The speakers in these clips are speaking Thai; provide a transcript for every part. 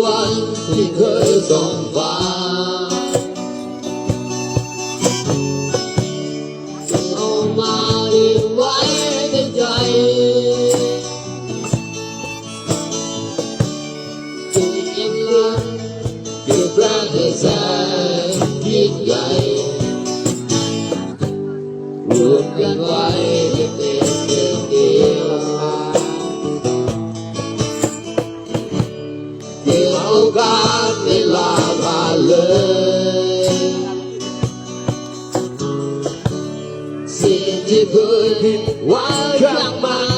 วันที่เคยส่องฟ้าเอามาดีไว้ในใจจึงยังรักเก็บรักให้แสนยิ่งใหญ่รวมกันไว้ กี่ยวกันเวลาผ่าเลย สิ่งที่เคยผิดหวังครั้งมา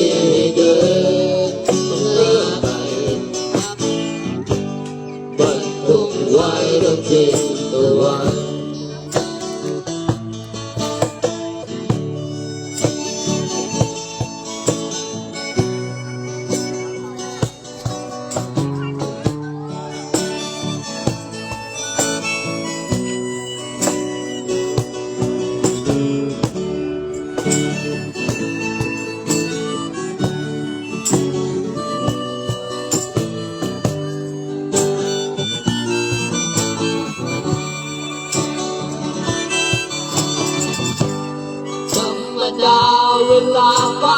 ธรรดาเวลาฟ้า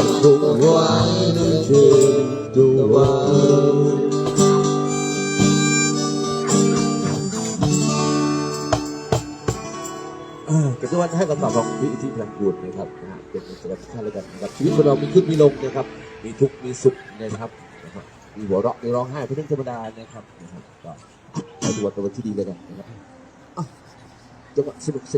มันคงไว้นั่นคือตัววันเออกระทรวงให้คำตอบของวิธีพลังกูลนะครับนะฮะเป็นสวัสดิท่านแล้วกันนะครับชีวิตคนเรามีขึ้นมีลงนะครับ มีทุกข์มีสุขนะครับนะครับ มีหัวเราะมีร้องไห้เป็นเรื่องธรรมดานะครับนะครับก็ให้ดูวันเป็นวันที่ดีเลยกันนะครับจังหวะสนุกส